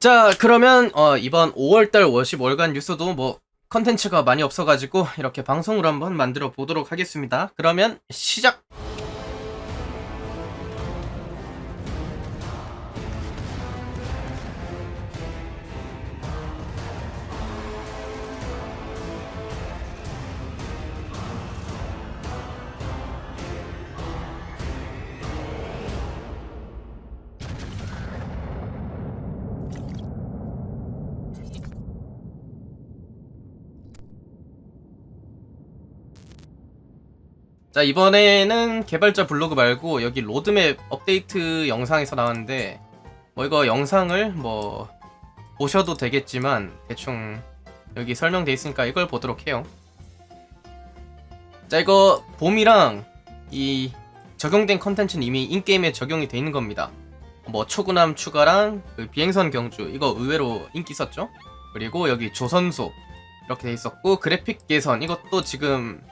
자, 그러면 어, 이번 5월달 워십 월간 뉴스도 뭐 컨텐츠가 많이 없어가지고 이렇게 방송으로 한번 만들어 보도록 하겠습니다. 그러면 시작! 자, 이번에는 개발자 블로그 말고 여기 로드맵 업데이트 영상에서 나왔는데 뭐 이거 영상을 뭐 보셔도 되겠지만 대충 여기 설명돼 있으니까 이걸 보도록 해요. 자, 이거 봄이랑 이 적용된 컨텐츠는 이미 인게임에 적용이 돼 있는 겁니다. 뭐 초구남 추가랑 그 비행선 경주 이거 의외로 인기 있었죠? 그리고 여기 조선소 이렇게 돼 있었고 그래픽 개선 이것도 지금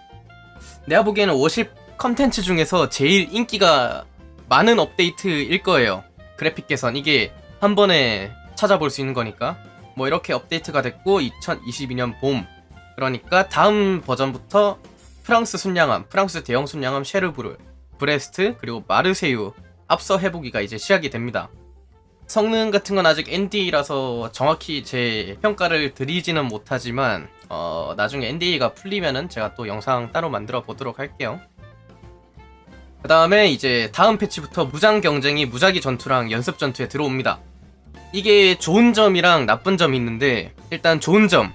내가 보기에는 50 컨텐츠 중에서 제일 인기가 많은 업데이트일 거예요. 그래픽 개선 이게 한 번에 찾아볼 수 있는 거니까 뭐 이렇게 업데이트가 됐고 2022년 봄 그러니까 다음 버전부터 프랑스 순양함, 프랑스 대형 순양함 셰르브르, 브레스트 그리고 마르세유 앞서 해보기가 이제 시작이 됩니다. 성능 같은 건 아직 NDA라서 정확히 제 평가를 드리지는 못하지만 어, 나중에 NDA가 풀리면은 제가 또 영상 따로 만들어 보도록 할게요. 그 다음에 이제 다음 패치부터 무장 경쟁이 무작위 전투랑 연습 전투에 들어옵니다. 이게 좋은 점이랑 나쁜 점이 있는데 일단 좋은 점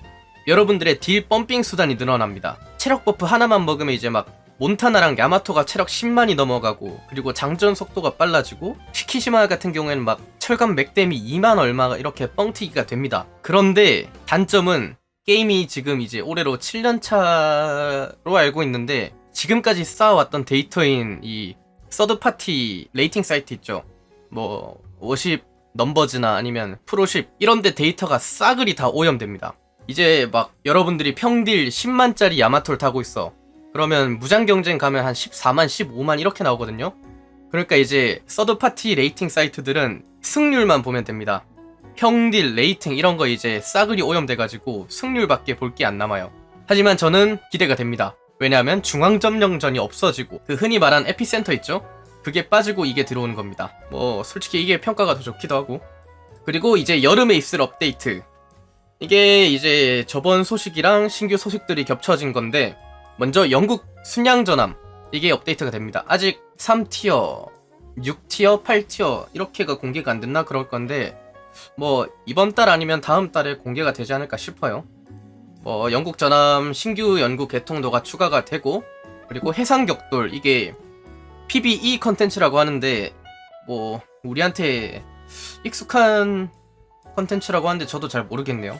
여러분들의 딜 펌핑 수단이 늘어납니다. 체력 버프 하나만 먹으면 이제 막 몬타나랑 야마토가 체력 10만이 넘어가고 그리고 장전 속도가 빨라지고 시키시마 같은 경우에는 막 철갑 맥댐이 2만 얼마가 이렇게 뻥튀기가 됩니다. 그런데 단점은 게임이 지금 이제 올해로 7년차로 알고 있는데 지금까지 쌓아왔던 데이터인 이 서드파티 레이팅 사이트 있죠. 뭐50 넘버즈나 아니면 프로10 이런데 데이터가 싸그리 다 오염됩니다. 이제 막 여러분들이 평딜 10만짜리 야마토를 타고 있어. 그러면 무장 경쟁 가면 한 14만, 15만 이렇게 나오거든요. 그러니까 이제 서드 파티 레이팅 사이트들은 승률만 보면 됩니다. 평딜, 레이팅 이런 거 이제 싸그리 오염돼가지고 승률밖에 볼 게 안 남아요. 하지만 저는 기대가 됩니다. 왜냐하면 중앙점령전이 없어지고 그 흔히 말한 에피센터 있죠? 그게 빠지고 이게 들어오는 겁니다. 뭐 솔직히 이게 평가가 더 좋기도 하고 그리고 이제 여름에 입술 업데이트 이게 이제 저번 소식이랑 신규 소식들이 겹쳐진 건데 먼저 영국 순양전함 이게 업데이트가 됩니다. 아직 3티어, 6티어, 8티어 이렇게가 공개가 안 됐나 그럴 건데 뭐 이번 달 아니면 다음 달에 공개가 되지 않을까 싶어요. 뭐 영국 전함 신규 연구 개통도가 추가가 되고 그리고 해상 격돌 이게 PBE 컨텐츠라고 하는데 뭐 우리한테 익숙한 컨텐츠라고 하는데 저도 잘 모르겠네요.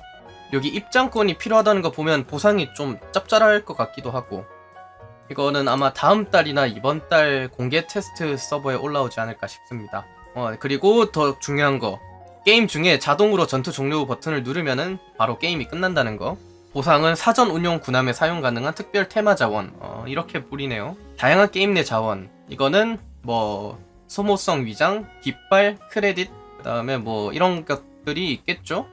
여기 입장권이 필요하다는 거 보면 보상이 좀 짭짤할 것 같기도 하고 이거는 아마 다음 달이나 이번 달 공개 테스트 서버에 올라오지 않을까 싶습니다. 어, 그리고 더 중요한 거 게임 중에 자동으로 전투 종료 버튼을 누르면은 바로 게임이 끝난다는 거. 보상은 사전 운용 군함에 사용 가능한 특별 테마 자원. 어, 이렇게 뿌리네요. 다양한 게임 내 자원. 이거는 뭐 소모성 위장, 깃발, 크레딧, 그 다음에 뭐 이런 것들이 있겠죠.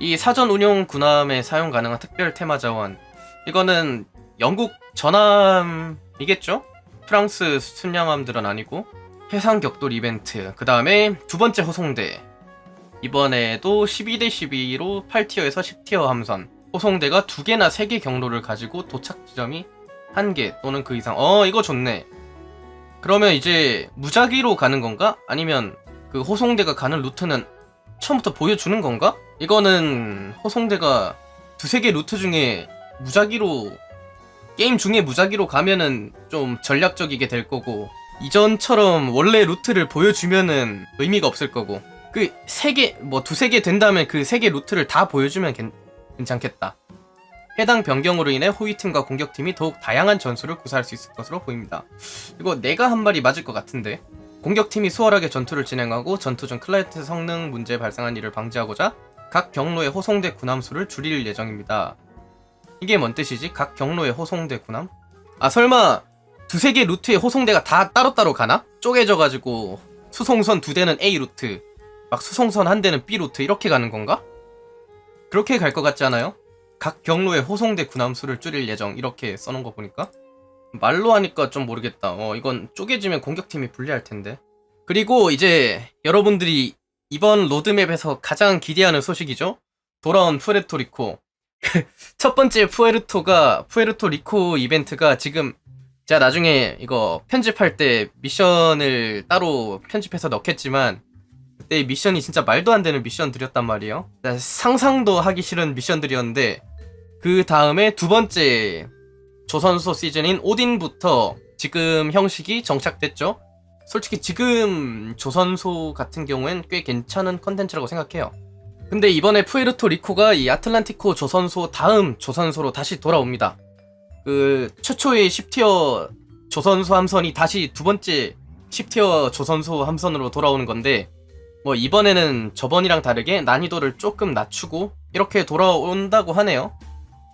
이 사전 운용 군함에 사용 가능한 특별 테마 자원. 이거는 영국 전함이겠죠? 프랑스 순양함들은 아니고 해상 격돌 이벤트. 그 다음에 두 번째 호송대. 이번에도 12대 12로 8티어에서 10티어 함선. 호송대가 두 개나 세 개 경로를 가지고 도착 지점이 한 개 또는 그 이상. 어, 이거 좋네. 그러면 이제 무작위로 가는 건가? 아니면 그 호송대가 가는 루트는 처음부터 보여주는 건가? 이거는 호송대가 두세 개 루트 중에 무작위로 게임 중에 무작위로 가면은 좀 전략적이게 될 거고 이전처럼 원래 루트를 보여주면은 의미가 없을 거고 그 세 개 뭐 두세 개 된다면 그 세 개 루트를 다 보여주면 괜, 괜찮겠다. 해당 변경으로 인해 호위팀과 공격팀이 더욱 다양한 전술을 구사할 수 있을 것으로 보입니다. 이거 내가 한 말이 맞을 것 같은데 공격팀이 수월하게 전투를 진행하고 전투 중 클라이트 성능 문제 발생한 일을 방지하고자 각 경로의 호송대 군함수를 줄일 예정입니다. 이게 뭔 뜻이지? 각 경로의 호송대 군함? 아 설마 두세 개 루트의 호송대가 다 따로따로 가나? 쪼개져가지고 수송선 두 대는 A 루트 막 수송선 한 대는 B 루트 이렇게 가는 건가? 그렇게 갈 것 같지 않아요? 각 경로의 호송대 군함수를 줄일 예정 이렇게 써놓은 거 보니까 말로 하니까 좀 모르겠다. 어 이건 쪼개지면 공격팀이 불리할 텐데. 그리고 이제 여러분들이 이번 로드맵에서 가장 기대하는 소식이죠. 돌아온 푸에르토리코. 첫 번째 푸에르토가 푸에르토리코 이벤트가 지금 제가 나중에 이거 편집할 때 미션을 따로 편집해서 넣겠지만 그때 미션이 진짜 말도 안 되는 미션 드렸단 말이에요. 상상도 하기 싫은 미션들이었는데 그 다음에 두 번째 조선소 시즌인 오딘부터 지금 형식이 정착됐죠. 솔직히 지금 조선소 같은 경우엔 꽤 괜찮은 컨텐츠라고 생각해요. 근데 이번에 푸에르토 리코가 이 아틀란티코 조선소 다음 조선소로 다시 돌아옵니다. 그 최초의 10티어 조선소 함선이 다시 두 번째 10티어 조선소 함선으로 돌아오는 건데 뭐 이번에는 저번이랑 다르게 난이도를 조금 낮추고 이렇게 돌아온다고 하네요.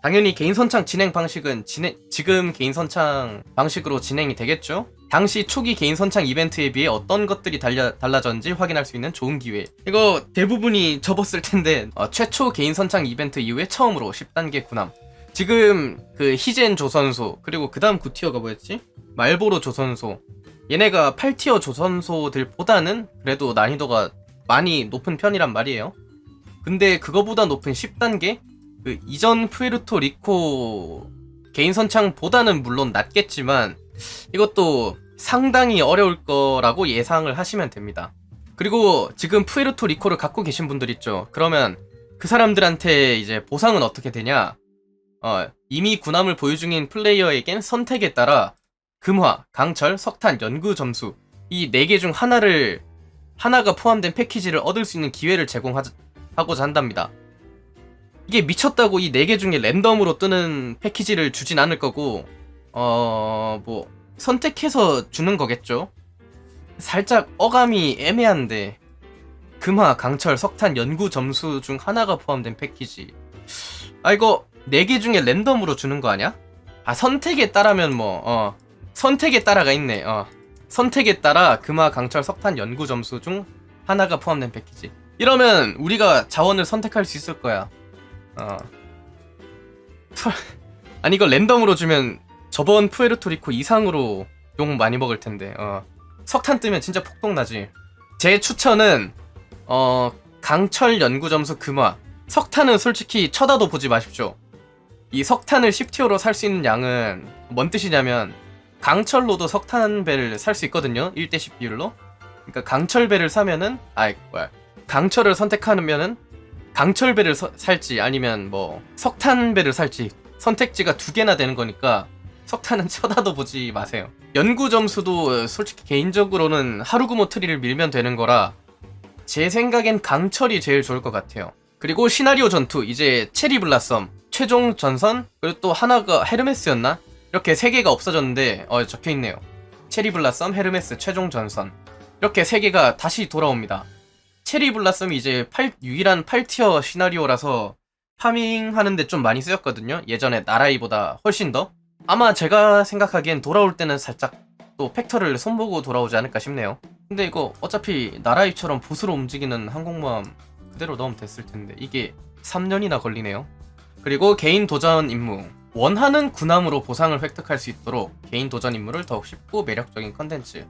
당연히 개인 선창 진행 방식은 진행, 지금 개인 선창 방식으로 진행이 되겠죠? 당시 초기 개인 선창 이벤트에 비해 어떤 것들이 달려, 달라졌는지 확인할 수 있는 좋은 기회. 이거 대부분이 접었을 텐데, 어, 최초 개인 선창 이벤트 이후에 처음으로 10단계 군함. 지금 그 히젠 조선소, 그리고 그 다음 9티어가 뭐였지? 말보로 조선소. 얘네가 8티어 조선소들보다는 그래도 난이도가 많이 높은 편이란 말이에요. 근데 그거보다 높은 10단계? 그 이전 푸에르토 리코 개인 선창보다는 물론 낮겠지만 이것도 상당히 어려울 거라고 예상을 하시면 됩니다. 그리고 지금 푸에르토 리코를 갖고 계신 분들 있죠. 그러면 그 사람들한테 이제 보상은 어떻게 되냐? 어, 이미 군함을 보유 중인 플레이어에겐 선택에 따라 금화, 강철, 석탄, 연구 점수 이 네 개 중 하나를 하나가 포함된 패키지를 얻을 수 있는 기회를 제공하고자 한답니다. 이게 미쳤다고 이 네 개 중에 랜덤으로 뜨는 패키지를 주진 않을 거고 어... 뭐 선택해서 주는 거겠죠. 살짝 어감이 애매한데 금화, 강철, 석탄, 연구 점수 중 하나가 포함된 패키지. 아 이거 네 개 중에 랜덤으로 주는 거 아니야? 아 선택에 따라면 뭐 어. 선택에 따라가 있네. 어. 선택에 따라 금화, 강철, 석탄, 연구 점수 중 하나가 포함된 패키지. 이러면 우리가 자원을 선택할 수 있을 거야. 어. 푸- 아니 이거 랜덤으로 주면 저번 푸에르토리코 이상으로 욕 많이 먹을 텐데. 어. 석탄 뜨면 진짜 폭동 나지. 제 추천은 어 강철 연구 점수 금화. 석탄은 솔직히 쳐다도 보지 마십시오. 이 석탄을 10티어로 살 수 있는 양은 뭔 뜻이냐면 강철로도 석탄배를 살 수 있거든요. 1대 10 비율로. 그러니까 강철배를 사면은 아이 뭐야. 강철을 선택하면은 강철배를 서- 살지 아니면 뭐 석탄배를 살지 선택지가 두 개나 되는 거니까 석탄은 쳐다도 보지 마세요. 연구 점수도 솔직히 개인적으로는 하루구모 트리를 밀면 되는 거라 제 생각엔 강철이 제일 좋을 것 같아요. 그리고 시나리오 전투 이제 체리 블라썸 최종 전선 그리고 또 하나가 헤르메스였나 이렇게 세 개가 없어졌는데 어 적혀 있네요. 체리 블라썸 헤르메스 최종 전선 이렇게 세 개가 다시 돌아옵니다. 체리 블라썸이 이제 8, 유일한 8티어 시나리오라서 파밍하는데 좀 많이 쓰였거든요. 예전에 나라이보다 훨씬 더. 아마 제가 생각하기엔 돌아올 때는 살짝 또 팩터를 손보고 돌아오지 않을까 싶네요. 근데 이거 어차피 나라이처럼 보스로 움직이는 항공모함 그대로 넣으면 됐을 텐데 이게 3년이나 걸리네요. 그리고 개인 도전 임무. 원하는 군함으로 보상을 획득할 수 있도록 개인 도전 임무를 더욱 쉽고 매력적인 컨텐츠.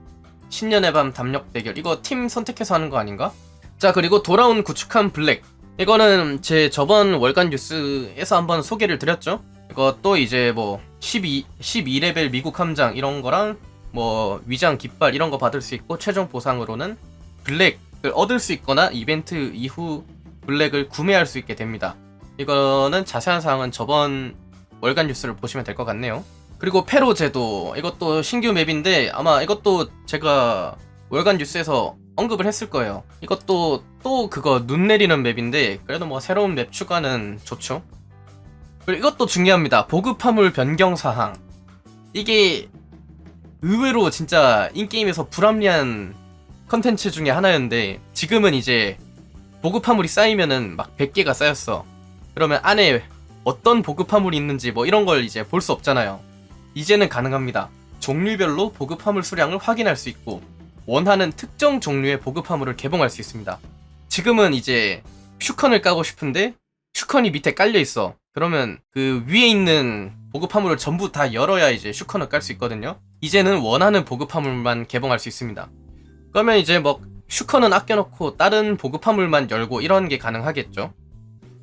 신년의 밤 담력 대결. 이거 팀 선택해서 하는 거 아닌가? 자, 그리고 돌아온 구축함 블랙. 이거는 제 저번 월간 뉴스에서 한번 소개를 드렸죠. 이것도 이제 뭐 12, 12레벨 미국 함장 이런 거랑 뭐 위장 깃발 이런 거 받을 수 있고 최종 보상으로는 블랙을 얻을 수 있거나 이벤트 이후 블랙을 구매할 수 있게 됩니다. 이거는 자세한 사항은 저번 월간 뉴스를 보시면 될 것 같네요. 그리고 페로 제도 이것도 신규 맵인데 아마 이것도 제가 월간 뉴스에서 언급을 했을 거예요. 이것도 또 그거 눈 내리는 맵인데 그래도 뭐 새로운 맵 추가는 좋죠. 그리고 이것도 중요합니다. 보급 화물 변경 사항. 이게 의외로 진짜 인게임에서 불합리한 컨텐츠 중에 하나였는데 지금은 이제 보급 화물이 쌓이면은 막 100개가 쌓였어. 그러면 안에 어떤 보급 화물이 있는지 뭐 이런 걸 이제 볼 수 없잖아요. 이제는 가능합니다. 종류별로 보급 화물 수량을 확인할 수 있고 원하는 특정 종류의 보급 화물을 개봉할 수 있습니다. 지금은 이제 슈컨을 까고 싶은데 슈컨이 밑에 깔려 있어. 그러면 그 위에 있는 보급 화물을 전부 다 열어야 이제 슈컨을 깔 수 있거든요. 이제는 원하는 보급 화물만 개봉할 수 있습니다. 그러면 이제 뭐 슈컨은 아껴놓고 다른 보급 화물만 열고 이런 게 가능하겠죠.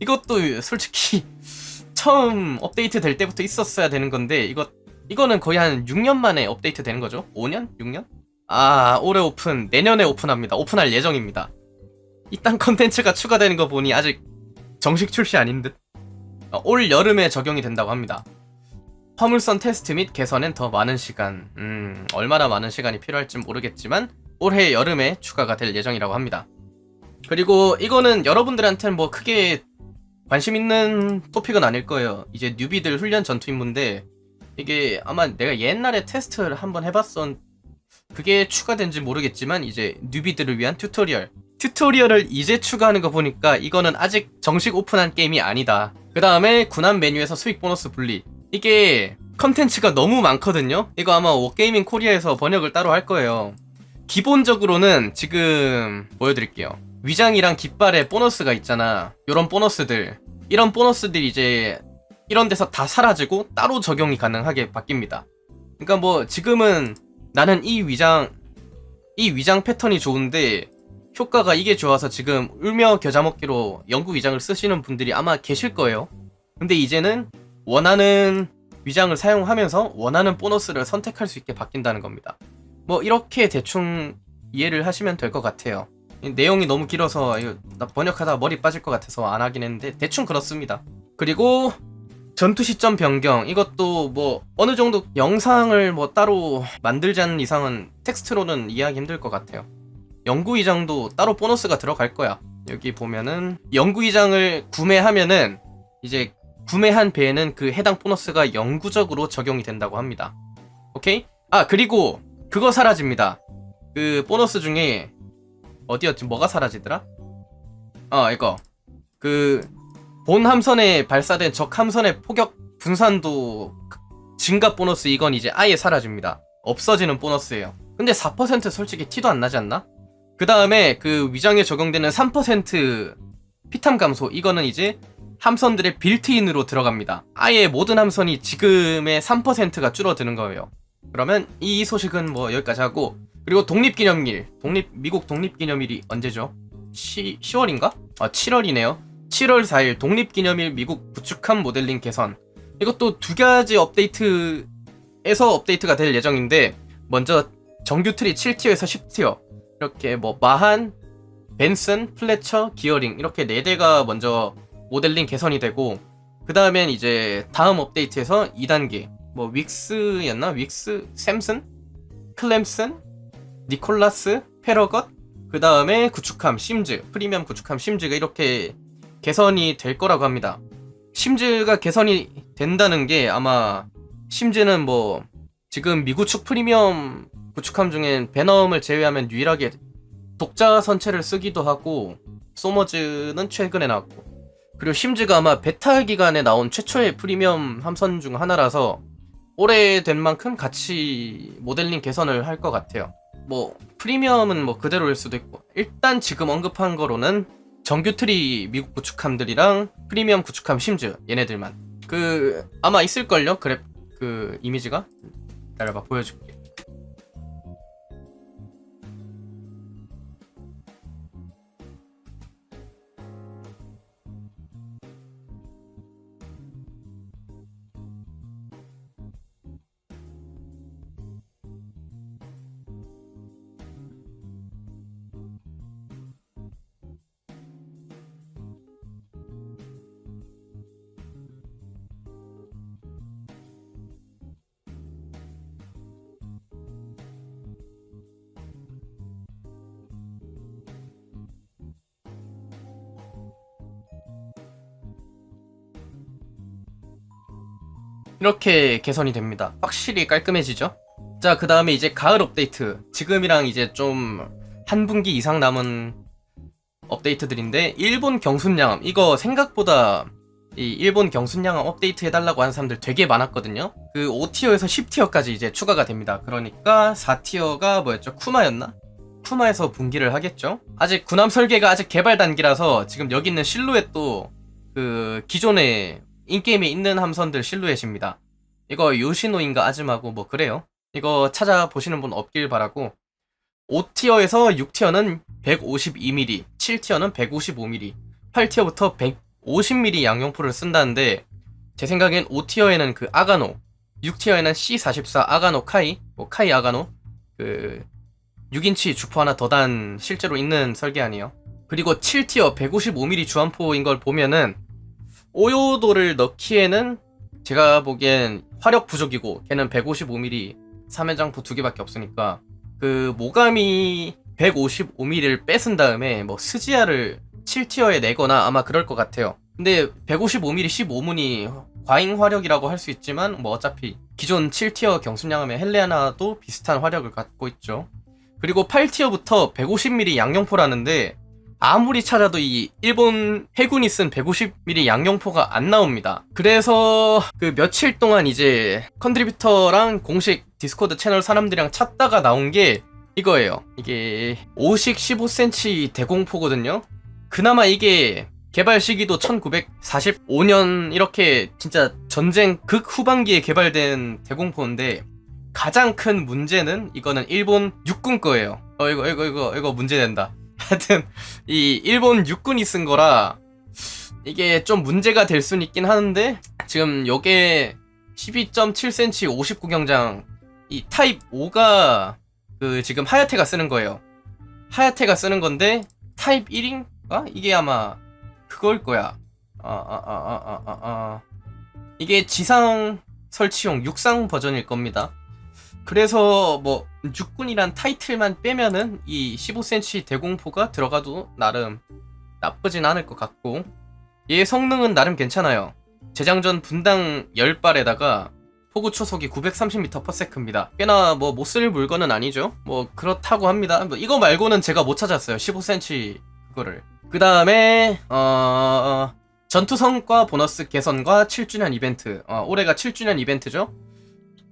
이것도 솔직히 처음 업데이트 될 때부터 있었어야 되는 건데 이거 이거는 거의 한 6년 만에 업데이트 되는 거죠? 5년? 6년? 아 올해 오픈 내년에 오픈합니다. 오픈할 예정입니다. 이딴 컨텐츠가 추가되는 거 보니 아직 정식 출시 아닌 듯. 어, 올 여름에 적용이 된다고 합니다. 화물선 테스트 및 개선엔 더 많은 시간. 음, 얼마나 많은 시간이 필요할지 모르겠지만 올해 여름에 추가가 될 예정이라고 합니다. 그리고 이거는 여러분들한테는 뭐 크게 관심 있는 토픽은 아닐 거예요. 이제 뉴비들 훈련 전투 임무인데 이게 아마 내가 옛날에 테스트를 한번 해봤던 그게 추가된지 모르겠지만 이제 뉴비들을 위한 튜토리얼 튜토리얼을 이제 추가하는 거 보니까 이거는 아직 정식 오픈한 게임이 아니다. 그 다음에 군함 메뉴에서 수익 보너스 분리. 이게 컨텐츠가 너무 많거든요. 이거 아마 워게이밍 코리아에서 번역을 따로 할 거예요. 기본적으로는 지금 보여드릴게요. 위장이랑 깃발에 보너스가 있잖아. 이런 보너스들. 이런 보너스들이 이제 이런 데서 다 사라지고 따로 적용이 가능하게 바뀝니다. 그러니까 뭐 지금은 나는 이 위장 이 위장 패턴이 좋은데 효과가 이게 좋아서 지금 울며 겨자 먹기로 영구 위장을 쓰시는 분들이 아마 계실 거예요. 근데 이제는 원하는 위장을 사용하면서 원하는 보너스를 선택할 수 있게 바뀐다는 겁니다. 뭐 이렇게 대충 이해를 하시면 될 것 같아요. 이 내용이 너무 길어서 번역하다 머리 빠질 것 같아서 안 하긴 했는데 대충 그렇습니다. 그리고 전투 시점 변경 이것도 뭐 어느 정도 영상을 뭐 따로 만들지 않는 이상은 텍스트로는 이해하기 힘들 것 같아요. 영구이장도 따로 보너스가 들어갈 거야. 여기 보면은 영구이장을 구매하면은 이제 구매한 배에는 그 해당 보너스가 영구적으로 적용이 된다고 합니다. 오케이? 아 그리고 그거 사라집니다. 그 보너스 중에 어디였지? 뭐가 사라지더라? 어 이거 그 본 함선에 발사된 적 함선의 포격 분산도 증가 보너스 이건 이제 아예 사라집니다. 없어지는 보너스예요. 근데 4% 솔직히 티도 안 나지 않나? 그 다음에 그 위장에 적용되는 3% 피탐 감소 이거는 이제 함선들의 빌트인으로 들어갑니다. 아예 모든 함선이 지금의 3%가 줄어드는 거예요. 그러면 이 소식은 뭐 여기까지 하고 그리고 독립기념일 독립 미국 독립기념일이 언제죠? 10, 10월인가? 아 7월이네요. 7월 4일 독립기념일 미국 구축함 모델링 개선. 이것도 두 가지 업데이트에서 업데이트가 될 예정인데 먼저 정규 트리 7티어에서 10티어. 이렇게 뭐 마한, 벤슨, 플래처, 기어링 이렇게 네 대가 먼저 모델링 개선이 되고 그 다음엔 이제 다음 업데이트에서 2단계. 뭐 윅스였나? 윅스, 샘슨, 클램슨, 니콜라스, 페러것 그 다음에 구축함 심즈 프리미엄 구축함 심즈가 이렇게 개선이 될 거라고 합니다. 심즈가 개선이 된다는 게 아마 심즈는 뭐 지금 미구축 프리미엄 구축함 중엔 베넘을 제외하면 유일하게 독자 선체를 쓰기도 하고 소머즈는 최근에 나왔고 그리고 심즈가 아마 베타 기간에 나온 최초의 프리미엄 함선 중 하나라서 오래된 만큼 같이 모델링 개선을 할 것 같아요. 뭐 프리미엄은 뭐 그대로일 수도 있고 일단 지금 언급한 거로는 정규 트리 미국 구축함들이랑 프리미엄 구축함 심즈 얘네들만. 그 아마 있을걸요? 그래 그 이미지가? 기다려봐 보여줄게 이렇게 개선이 됩니다. 확실히 깔끔해지죠? 자, 그 다음에 이제 가을 업데이트. 지금이랑 이제 좀 한 분기 이상 남은 업데이트들인데, 일본 경순양함. 이거 생각보다 이 일본 경순양함 업데이트 해달라고 하는 사람들 되게 많았거든요? 그 5티어에서 10티어까지 이제 추가가 됩니다. 그러니까 4티어가 뭐였죠? 쿠마였나? 푸마에서 분기를 하겠죠. 아직 군함 설계가 아직 개발 단계라서 지금 여기 있는 실루엣도 그 기존의 인게임에 있는 함선들 실루엣입니다. 이거 요시노인가 아즈마고 뭐 그래요. 이거 찾아보시는 분 없길 바라고 5티어에서 6티어는 152mm, 7티어는 155mm, 8티어부터 150mm 양용포를 쓴다는데 제 생각엔 5티어에는 그 아가노, 6티어에는 C44 아가노 카이, 뭐 카이 아가노 그 6인치 주포 하나 더 단 실제로 있는 설계안이에요. 그리고 7티어 155mm 주함포인 걸 보면은 오요도를 넣기에는 제가 보기엔 화력 부족이고 걔는 155mm 3연장포 두 개밖에 없으니까 그 모가미 155mm를 뺏은 다음에 뭐 스지아를 7티어에 내거나 아마 그럴 것 같아요. 근데 155mm 15문이 과잉 화력이라고 할 수 있지만 뭐 어차피 기존 7티어 경순양함의 헬레아나도 비슷한 화력을 갖고 있죠. 그리고 8티어부터 150mm 양용포라는데 아무리 찾아도 이 일본 해군이 쓴 150mm 양용포가 안 나옵니다. 그래서 그 며칠 동안 이제 컨트리뷰터랑 공식 디스코드 채널 사람들이랑 찾다가 나온 게 이거예요. 이게 50 15cm 대공포거든요. 그나마 이게 개발 시기도 1945년 이렇게 진짜 전쟁 극 후반기에 개발된 대공포인데 가장 큰 문제는 이거는 일본 육군 거예요. 어 이거 이거 이거 이거 문제 된다. 하여튼 이 일본 육군이 쓴 거라 이게 좀 문제가 될 수는 있긴 하는데 지금 요게 12.7cm 59경장 이 타입 5가 그 지금 하야테가 쓰는 거예요. 하야테가 쓰는 건데 타입 1인가? 이게 아마 그걸 거야. 아 아 아 아 아아 아. 이게 지상 설치용 육상 버전일 겁니다. 그래서 뭐 육군이란 타이틀만 빼면은 이 15cm 대공포가 들어가도 나름 나쁘진 않을 것 같고 얘 성능은 나름 괜찮아요. 재장전 분당 10발에다가 포구 초속이 930m/s입니다. 꽤나 뭐 못 쓸 물건은 아니죠. 뭐 그렇다고 합니다. 뭐 이거 말고는 제가 못 찾았어요. 15cm 그거를. 그 다음에 어 전투 성과 보너스 개선과 7주년 이벤트. 어, 올해가 7주년 이벤트죠.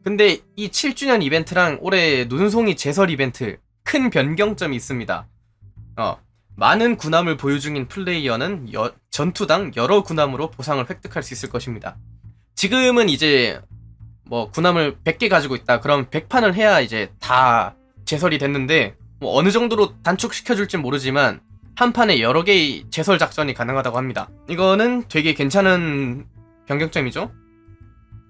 근데 이 7주년 이벤트랑 올해 눈송이 제설 이벤트 큰 변경점이 있습니다. 어, 많은 군함을 보유 중인 플레이어는 여- 전투당 여러 군함으로 보상을 획득할 수 있을 것입니다. 지금은 이제 뭐 군함을 100개 가지고 있다. 그럼 100판을 해야 이제 다 제설이 됐는데 뭐 어느 정도로 단축시켜 줄진 모르지만 한 판에 여러 개의 제설 작전이 가능하다고 합니다. 이거는 되게 괜찮은 변경점이죠.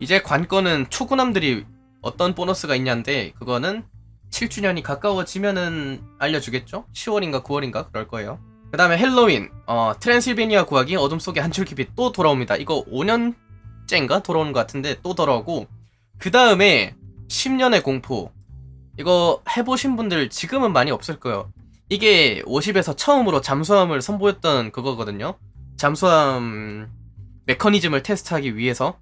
이제 관건은 초군함들이 어떤 보너스가 있냐인데 그거는 7주년이 가까워지면은 알려주겠죠? 10월인가 9월인가 그럴 거예요. 그 다음에 헬로윈, 어, 트랜실베니아 구하기 어둠 속의 한 줄기빛 또 돌아옵니다. 이거 5년째인가 돌아오는 것 같은데 또 돌아오고 그 다음에 10년의 공포 이거 해보신 분들 지금은 많이 없을 거예요. 이게 50에서 처음으로 잠수함을 선보였던 그거거든요. 잠수함 메커니즘을 테스트하기 위해서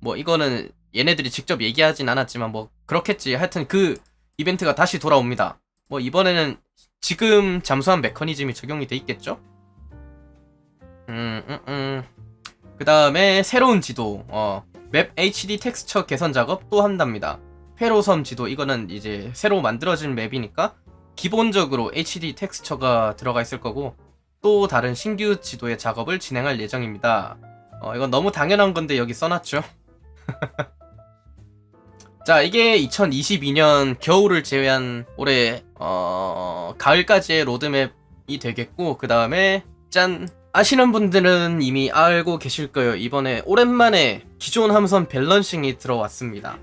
뭐 이거는 얘네들이 직접 얘기하진 않았지만 뭐 그렇겠지. 하여튼 그 이벤트가 다시 돌아옵니다. 뭐 이번에는 지금 잠수함 메커니즘이 적용이 돼 있겠죠? 음, 음, 음. 그 다음에 새로운 지도, 어, 맵 HD 텍스처 개선 작업 또 한답니다. 회로섬 지도, 이거는 이제 새로 만들어진 맵이니까 기본적으로 HD 텍스처가 들어가 있을 거고 또 다른 신규 지도의 작업을 진행할 예정입니다. 어, 이건 너무 당연한 건데 여기 써놨죠. 자, 이게 2022년 겨울을 제외한 올해 어, 가을까지의 로드맵이 되겠고 그 다음에 짠 아시는 분들은 이미 알고 계실 거예요. 이번에 오랜만에 기존 함선 밸런싱이 들어왔습니다.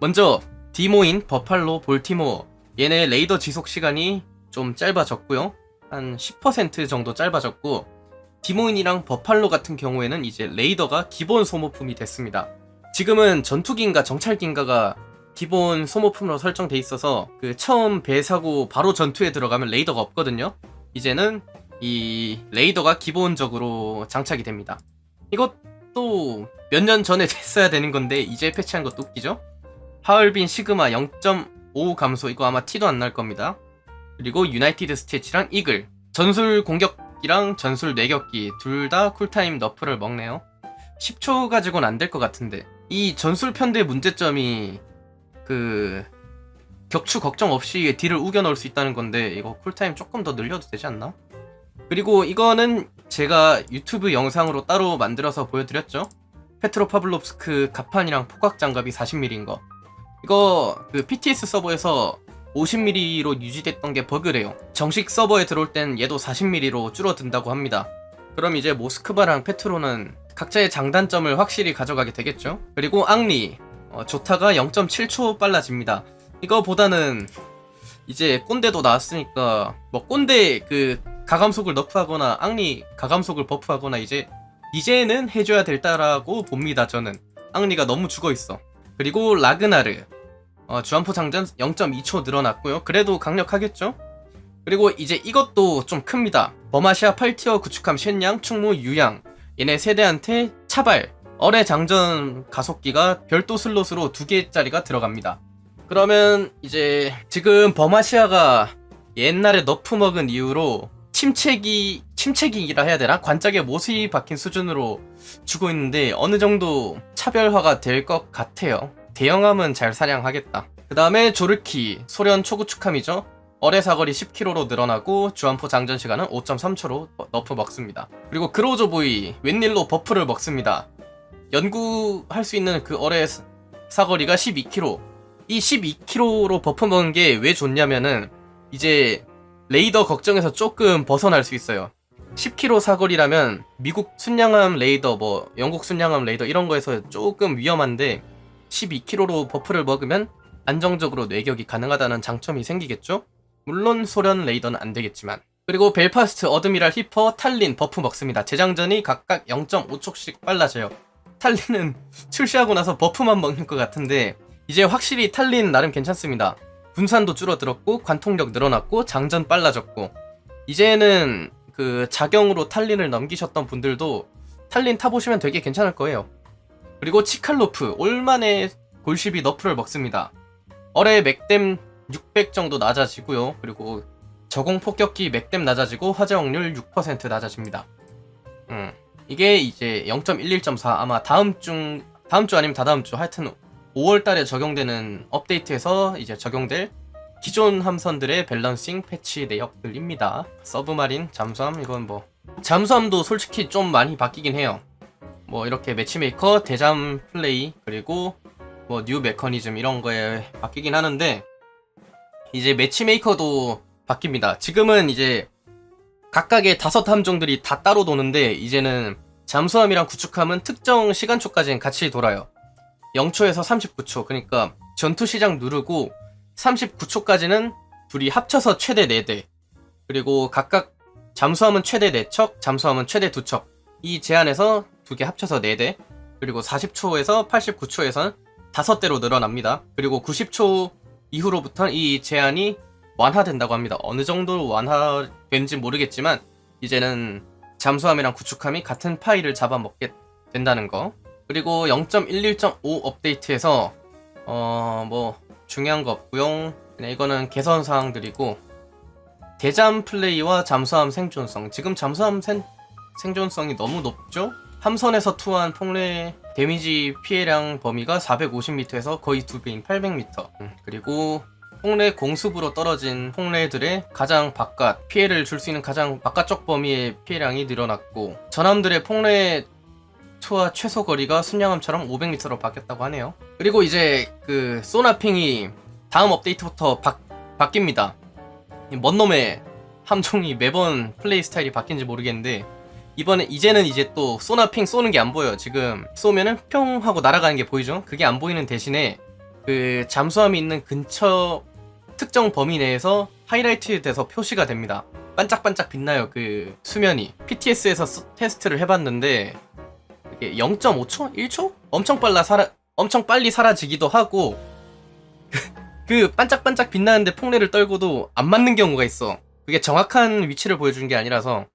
먼저 디모인, 버팔로, 볼티모어 얘네 레이더 지속 시간이 좀 짧아졌고요. 한 10% 정도 짧아졌고 디모인이랑 버팔로 같은 경우에는 이제 레이더가 기본 소모품이 됐습니다. 지금은 전투기인가 정찰기인가가 기본 소모품으로 설정돼 있어서 그 처음 배 사고 바로 전투에 들어가면 레이더가 없거든요. 이제는 이 레이더가 기본적으로 장착이 됩니다. 이것도 몇 년 전에 됐어야 되는 건데 이제 패치한 것도 웃기죠? 하얼빈 시그마 0.5 감소 이거 아마 티도 안 날 겁니다. 그리고 유나이티드 스티치랑 이글 전술 공격 기랑 전술 내격기 둘 다 쿨타임 너프를 먹네요. 10초 가지고는 안 될 것 같은데 이 전술 편대 문제점이 그 격추 걱정 없이 딜을 우겨 넣을 수 있다는 건데 이거 쿨타임 조금 더 늘려도 되지 않나? 그리고 이거는 제가 유튜브 영상으로 따로 만들어서 보여드렸죠. 페트로 파블롭스크 가판이랑 포각 장갑이 40mm인 거. 이거 그 PTS 서버에서 50mm로 유지됐던 게 버그래요. 정식 서버에 들어올 땐 얘도 40mm로 줄어든다고 합니다. 그럼 이제 모스크바랑 페트로는 각자의 장단점을 확실히 가져가게 되겠죠. 그리고 앙리 어, 조타가 0.7초 빨라집니다. 이거보다는 이제 꼰대도 나왔으니까 뭐 꼰대 그 가감속을 너프하거나 앙리 가감속을 버프하거나 이제 이제는 해줘야 될다라고 봅니다 저는 앙리가 너무 죽어 있어 그리고 라그나르 어, 주안포 장전 0.2초 늘어났고요. 그래도 강력하겠죠? 그리고 이제 이것도 좀 큽니다. 버마시아 8티어 구축함 쉔양 충무 유양. 얘네 세대한테 차발 어뢰 장전 가속기가 별도 슬롯으로 두 개짜리가 들어갑니다. 그러면 이제 지금 버마시아가 옛날에 너프 먹은 이후로 침체기 침체기라 해야 되나? 관짝에 못이 박힌 수준으로 주고 있는데 어느 정도 차별화가 될 것 같아요. 대형함은 잘 사냥하겠다. 그 다음에 조르키 소련 초구 축함이죠. 어뢰 사거리 10km로 늘어나고 주안포 장전 시간은 5.3초로 너프 먹습니다. 그리고 그로저보이 웬일로 버프를 먹습니다. 연구할 수 있는 그 어뢰 사거리가 12km. 이 12km로 버프 먹은 게 왜 좋냐면은 이제 레이더 걱정에서 조금 벗어날 수 있어요. 10km 사거리라면 미국 순양함 레이더, 뭐 영국 순양함 레이더 이런 거에서 조금 위험한데 12km로 버프를 먹으면 안정적으로 뇌격이 가능하다는 장점이 생기겠죠? 물론 소련 레이더는 안 되겠지만. 그리고 벨파스트, 어드미랄, 히퍼, 탈린 버프 먹습니다. 재장전이 각각 0.5초씩 빨라져요. 탈린은 출시하고 나서 버프만 먹는 것 같은데 이제 확실히 탈린 나름 괜찮습니다. 분산도 줄어들었고 관통력 늘어났고 장전 빨라졌고 이제는 그 자경으로 탈린을 넘기셨던 분들도 탈린 타보시면 되게 괜찮을 거예요. 그리고 치칼로프 올만에 골십이 너프를 먹습니다. 어뢰 맥댐 600 정도 낮아지고요. 그리고 저공 폭격기 맥댐 낮아지고 화재 확률 6% 낮아집니다. 음. 이게 이제 0.11.4 아마 다음 주 다음 주 아니면 다다음 주 하여튼 5월 달에 적용되는 업데이트에서 이제 적용될 기존 함선들의 밸런싱 패치 내역들입니다. 서브마린, 잠수함 이건 뭐 잠수함도 솔직히 좀 많이 바뀌긴 해요. 뭐 이렇게 매치메이커, 대잠 플레이 그리고 뭐 뉴 메커니즘 이런 거에 바뀌긴 하는데 이제 매치메이커도 바뀝니다. 지금은 이제 각각의 다섯 함정들이 다 따로 도는데 이제는 잠수함이랑 구축함은 특정 시간초까지는 같이 돌아요. 0초에서 39초. 그러니까 전투 시작 누르고 39초까지는 둘이 합쳐서 최대 4대. 그리고 각각 잠수함은 최대 4척, 잠수함은 최대 2척. 이 제한에서 두 개 합쳐서 4대. 그리고 40초에서 89초에선 5대로 늘어납니다. 그리고 90초 이후로부터는 이 제한이 완화된다고 합니다. 어느 정도 완화된지 모르겠지만 이제는 잠수함이랑 구축함이 같은 파일을 잡아먹게 된다는 거. 그리고 0.11.5 업데이트에서 어 뭐 중요한 거 없고요. 이거는 개선 사항들이고 대잠 플레이와 잠수함 생존성. 지금 잠수함 생, 생존성이 너무 높죠? 함선에서 투한 폭래 데미지 피해량 범위가 450m에서 거의 2배인 800m. 음, 그리고 폭래 공습으로 떨어진 폭래들의 가장 바깥 피해를 줄 수 있는 가장 바깥쪽 범위의 피해량이 늘어났고 전함들의 폭래 투하 최소 거리가 순양함처럼 500m로 바뀌었다고 하네요. 그리고 이제 그 소나핑이 다음 업데이트부터 바, 바뀝니다. 먼 놈의 함종이 매번 플레이 스타일이 바뀐지 모르겠는데 이번에 이제는 이제 또 소나핑 쏘는 게 안 보여요. 지금 쏘면은 평 하고 날아가는 게 보이죠? 그게 안 보이는 대신에 그 잠수함이 있는 근처 특정 범위 내에서 하이라이트 돼서 표시가 됩니다. 반짝반짝 빛나요 그 수면이. PTS에서 테스트를 해봤는데 이게 0.5초? 1초? 엄청 빨라 사라 엄청 빨리 사라지기도 하고 그 반짝반짝 빛나는데 폭래를 떨고도 안 맞는 경우가 있어. 그게 정확한 위치를 보여주는 게 아니라서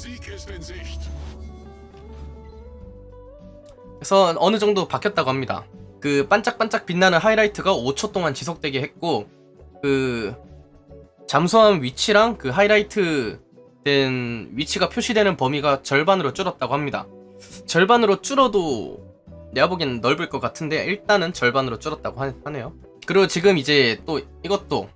Sieg ist in Sicht. 그래서 어느 정도 바뀌었다고 합니다. 그 반짝반짝 빛나는 하이라이트가 5초 동안 지속되게 했고 그 잠수함 위치랑 그 하이라이트 된 위치가 표시되는 범위가 절반으로 줄었다고 합니다. 절반으로 줄어도 내가 보기엔 넓을 것 같은데 일단은 절반으로 줄었다고 하- 하네요. 그리고 지금 이제 또 이것도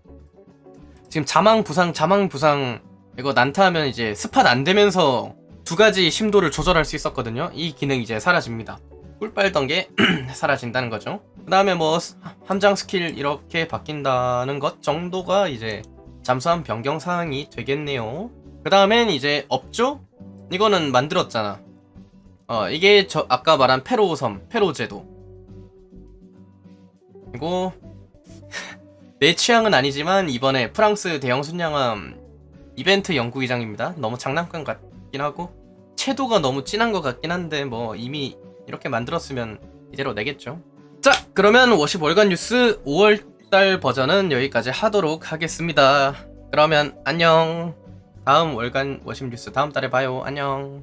지금 자망 부상 자망 부상 이거 난타하면 이제 스팟 안 되면서 두 가지 심도를 조절할 수 있었거든요. 이 기능 이제 사라집니다. 꿀 빨던 게 사라진다는 거죠. 그 다음에 뭐 스- 함장 스킬 이렇게 바뀐다는 것 정도가 이제 잠수함 변경 사항이 되겠네요. 그 다음엔 이제 업조? 이거는 만들었잖아. 어, 이게 저 아까 말한 페로섬, 페로제도. 그리고 내 취향은 아니지만 이번에 프랑스 대형 순양함 이벤트 연구기장입니다. 너무 장난감 같긴 하고 채도가 너무 진한 것 같긴 한데 뭐 이미 이렇게 만들었으면 이대로 내겠죠. 자, 그러면 워십 월간 뉴스 5월달 버전은 여기까지 하도록 하겠습니다. 그러면 안녕. 다음 월간 워십 뉴스 다음 달에 봐요. 안녕.